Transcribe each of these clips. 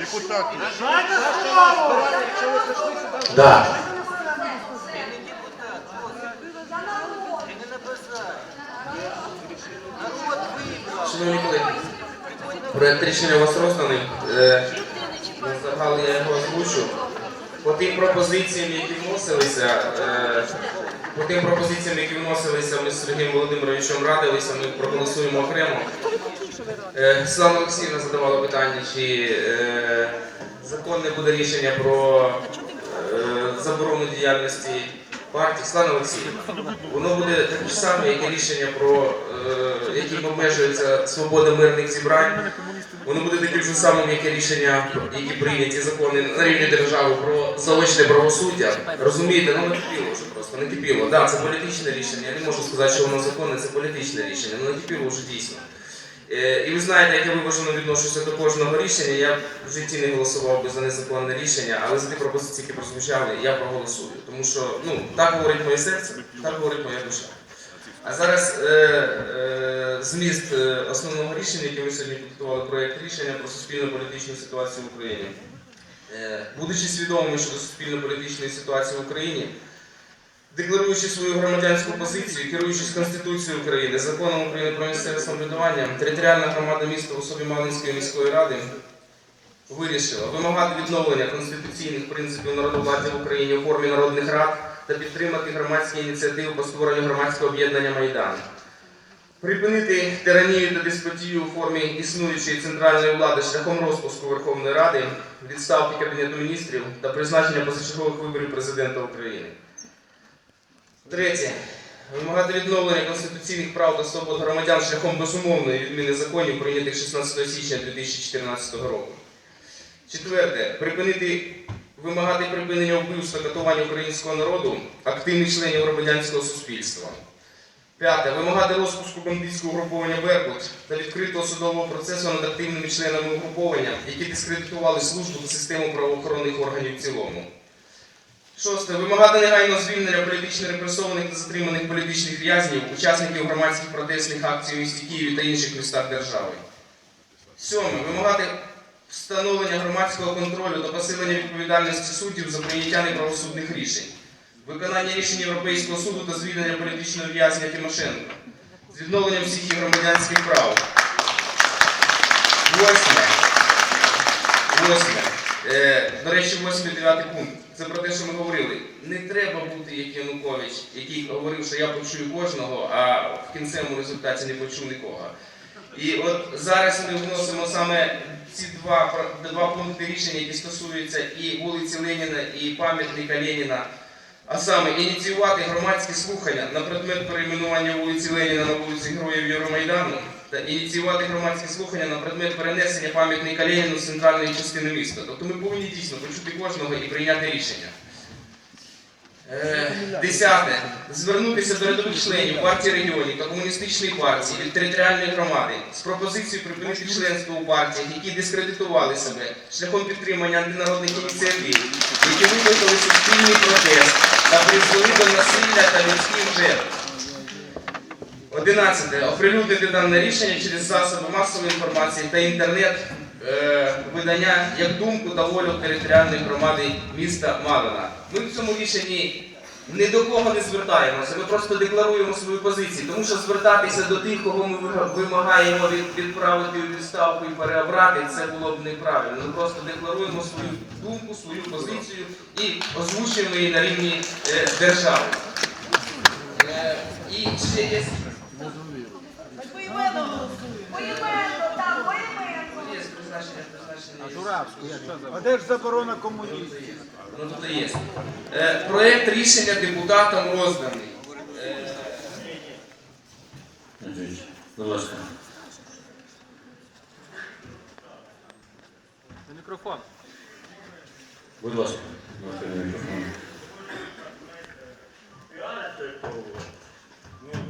депутати. Да. Шановні колеги, проект рішення у вас розданий. Е, на загал я його озвучу. По тим пропозиціям, які вносилися, е, по тим пропозиціям, які вносилися, ми з Сергієм Володимировичем радилися, ми проголосуємо окремо. Е, Слава Олексіївна задавала питання, чи е, законне буде рішення про е, заборону діяльності партії. Слава Олексіївна, воно буде таке ж саме, як і рішення про яким обмежується свобода мирних зібрань. Воно буде таким же самим, як і рішення, які прийняті закони на рівні держави про заочне правосуддя. Розумієте, ну не кипіло вже просто, не кипіло. Так, це політичне рішення. Я не можу сказати, що воно законне, це політичне рішення, ну не кипіло вже дійсно. Е, І ви знаєте, як я виважено відношуся до кожного рішення. Я в житті не голосував би за незаконне рішення, але за ті пропозиції, які прозвучали, я проголосую. Тому що ну, так говорить моє серце, так говорить моя душа. А зараз е, е, зміст е, основного рішення, яке ми сьогодні підготували проєкт рішення про суспільно-політичну ситуацію в Україні. Е, будучи свідомими щодо суспільно-політичної ситуації в Україні, декларуючи свою громадянську позицію, керуючись Конституцією України, законом України про місцеве самоврядування, територіальна громада міста в особі Малинської міської ради вирішила вимагати відновлення конституційних принципів народовладдя в Україні у формі народних рад та підтримати громадські ініціативи по створенню громадського об'єднання Майдан. Припинити тиранію та деспотію у формі існуючої центральної влади шляхом розпуску Верховної Ради, відставки Кабінету міністрів та призначення позачергових виборів президента України. Третє. Вимагати відновлення конституційних прав та свобод громадян шляхом безумовної відміни законів, прийнятих 16 січня 2014 року. Четверте. Припинити вимагати припинення вбивств та катування українського народу, активних членів громадянського суспільства. П'яте. Вимагати розпуску бандитського угруповання Беркут та відкритого судового процесу над активними членами угруповання, які дискредитували службу та систему правоохоронних органів в цілому. Шосте. Вимагати негайного звільнення політично репресованих та затриманих політичних в'язнів, учасників громадських протестних акцій у місті Києві та інших містах держави. Сьоме. Вимагати встановлення громадського контролю та посилення відповідальності суддів за прийняття неправосудних рішень. Виконання рішень Європейського суду та звільнення політичного в'язня Тимошенко. З відновленням всіх її громадянських прав. Восьме. Восьме. Е, до речі, восьмий дев'ятий пункт. Це про те, що ми говорили. Не треба бути як Янукович, який говорив, що я почую кожного, а в кінцевому результаті не почув нікого. І от зараз ми вносимо саме ці два, два пункти рішення, які стосуються і вулиці Леніна, і пам'ятника Леніна. А саме ініціювати громадські слухання на предмет перейменування вулиці Леніна на вулиці Героїв Євромайдану та ініціювати громадські слухання на предмет перенесення пам'ятника Леніну з центральної частини міста. Тобто ми повинні дійсно почути кожного і прийняти рішення. Е, Десяте. Звернутися до рядових членів партії регіонів та комуністичної партії від територіальної громади з пропозицією припинити членство у партіях, які дискредитували себе шляхом підтримання антинародних ініціатив, які викликали суспільний протест та призвели до насилля та людських жертв. Одинадцяте. Оприлюднити дане рішення через засоби масової інформації та інтернет е, як думку та волю територіальної громади міста Малина. Ми в цьому рішенні ні до кого не звертаємося, ми просто декларуємо свою позицію, тому що звертатися до тих, кого ми вимагаємо відправити у відставку і переобрати, це було б неправильно. Ми просто декларуємо свою думку, свою позицію і озвучуємо її на рівні е, держави. Е, і ще є Поіменно голосуємо. Поіменно, так, поіменно. Є призначення, призначення. А де ж заборона комунізму? Ну тут є. Е, проект рішення депутатам розданий. Е, Андрійович, будь ласка. Мікрофон. Будь ласка. Можете на мікрофон.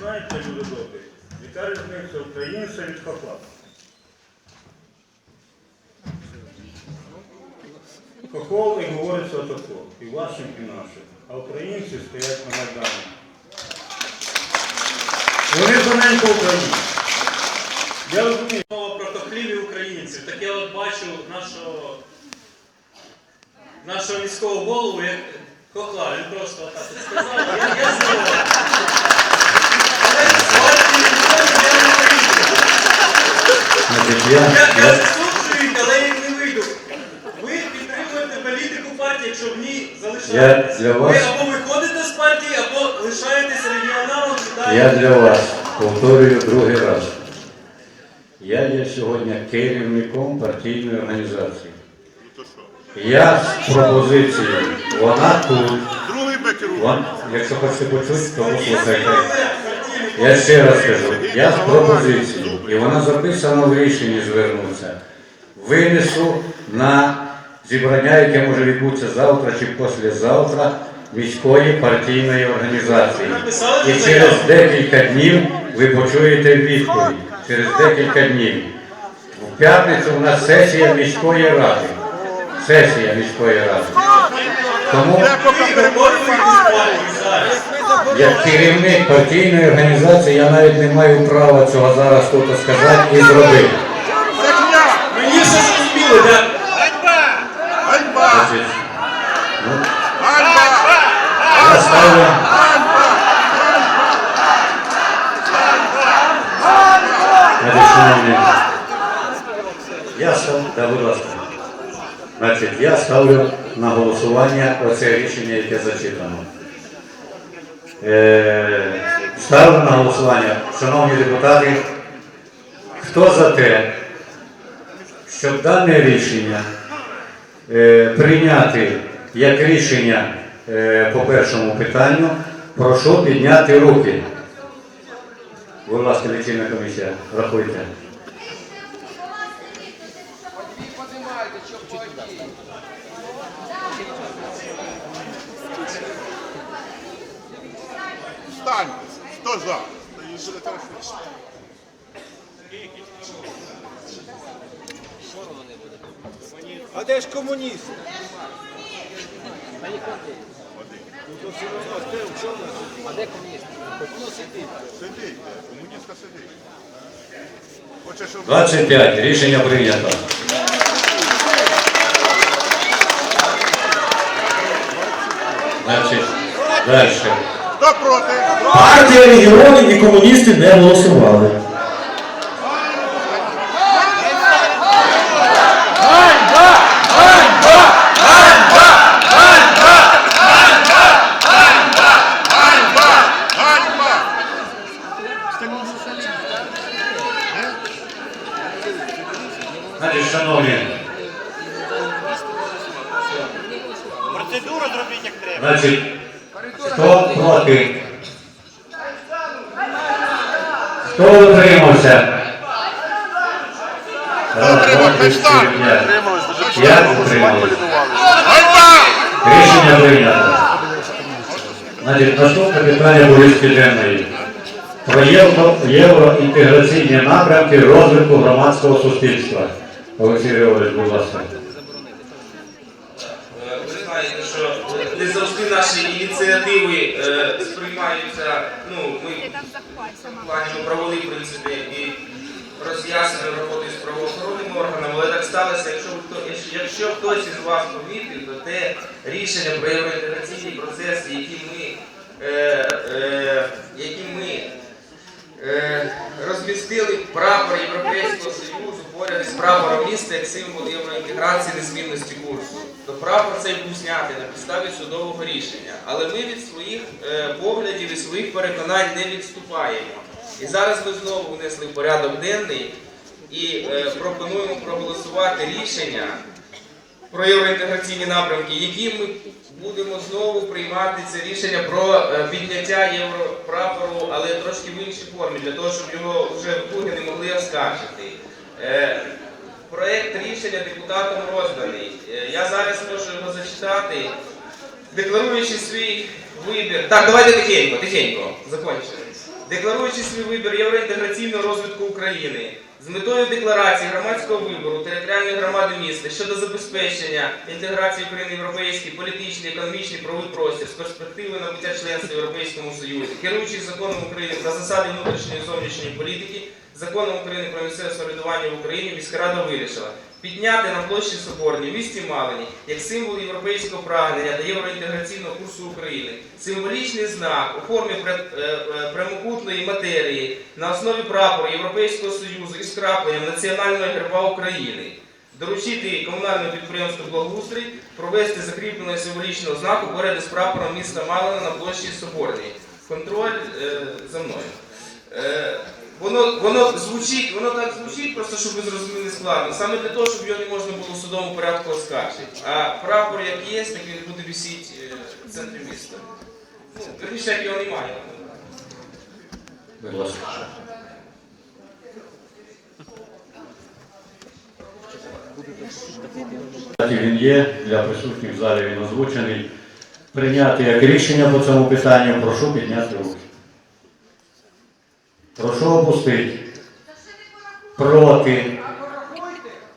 Знаєте, люди добрі, яка різниця українця від хохла? Хохол і говориться отако, і вашим, і нашим. А українці стоять на Майдані. Вони тоненько українці. Я розумію. Мова про хохліві українців. Так я от бачу нашого нашого міського голову, як хохла, він просто отак от сказав, я, я здивований. Але з партії «Регіонів» я не вийду. Значить, я, Я, я я, засуджую, але я не вийду. Ви підтримуєте політику партії, якщо в ній Я для вас- Ви або виходите з партії, або лишаєтесь регіоналом, чи я для вас повторюю другий раз. Я є сьогодні керівником партійної організації. Я з пропозицією, вона тут. Другий бекеру. Вон, якщо хочете почути, то послухайте. Я ще раз кажу, я з пропозицією, і вона записана в рішенні звернутися. Винесу на зібрання, яке може відбутися завтра чи післязавтра міської партійної організації. І через декілька днів ви почуєте відповідь. Через декілька днів. В п'ятницю у нас сесія міської ради. Сесія міської ради. Тому як керівник партійної організації я навіть не маю права цього зараз тут сказати і зробити. Мені все зрозуміло, так? Ганьба! Ну, Ганьба! я ставлю. Значить, Я ставлю, да, будь ласка. Значить, я ставлю на голосування оце рішення, яке зачитано. Е, ставлю на голосування, шановні депутати, хто за те, щоб дане рішення е, прийняти як рішення е, по першому питанню, прошу підняти руки. Будь ласка, лічильна комісія, рахуйте. Встань! Хто за? Її буде хорошо. А де ж комуніст? Сидіть, комуністка сидить. 25. Рішення прийнято. Значить, далі. Хто проти? Партія регіонів і комуністи не голосували. Значить, шановні. Процедуру зробіть як треба. Хто проти? Хто утримався? Утрималися. Ганьба! Рішення прийнято. Значить, наступне питання повістки денної. Про євроінтеграційні напрямки розвитку громадського суспільства. Олексій Григорович, будь ласка. Е, Ви знаєте, що наші ініціативи е, сприймаються. Ну, ми в плані ми провели, в принципі, і роз'яснили роботи з правоохоронними органами, але так сталося, якщо, хто, якщо- хтось із вас помітив, то те рішення про євроінтеграційні процеси, які ми, е, е, які ми розмістили прапор Європейського Союзу поряд із прапором міста як символ євроінтеграції незмінності курсу. То прапор цей був знятий на підставі судового рішення. Але ми від своїх е, поглядів і своїх переконань не відступаємо. І зараз ми знову внесли порядок денний і е, пропонуємо проголосувати рішення про євроінтеграційні напрямки, які ми будемо знову приймати це рішення про е, підняття європрапору, але трошки в іншій формі, для того, щоб його вже вдруге не могли оскаржити. Е, Проект рішення депутатам розданий. Е, Я зараз можу його зачитати, декларуючи свій вибір. Так, давайте тихенько, тихенько, закончили. Декларуючи свій вибір євроінтеграційного розвитку України з метою декларації громадського вибору територіальної громади міста щодо забезпечення інтеграції України в європейський політичний, економічний правовий простір з перспективи набуття членства в Європейському Союзі, керуючись законом України про засади внутрішньої зовнішньої політики, законом України про місцеве самоврядування в Україні, міська рада вирішила підняти на площі Соборній місті Малині як символ європейського прагнення та євроінтеграційного курсу України, символічний знак у формі е, е, прямокутної матерії на основі прапору Європейського Союзу із крапленням національного герба України. Доручити комунальному підприємству Благоустрій провести закріпленого символічного знаку поряд із прапором міста Малина на площі Соборній. Контроль е, за мною. Воно, воно звучить, воно так звучить, просто щоб ви зрозуміли складно. Саме для того, щоб його не можна було в судовому порядку оскаржити. А прапор, як є, так він буде висіти е, в центрі міста. Ну, верніше, як його немає. Будь ласка. Він є для присутніх в залі, він озвучений. Прийняти як рішення по цьому питанню, прошу підняти руки. Прошу опустити. Проти.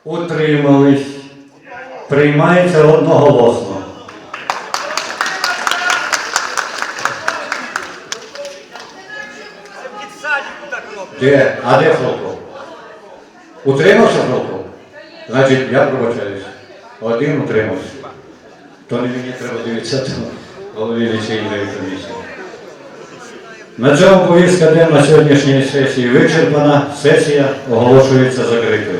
Утримались. Приймається одноголосно. Де? А де Фролков? Утримався Фролков? Значить, я пробачаюсь. Один утримався. То не мені треба дивитися, то голові лічильної комісії. На цьому повістка денна сьогоднішньої сесії вичерпана. Сесія оголошується закритою.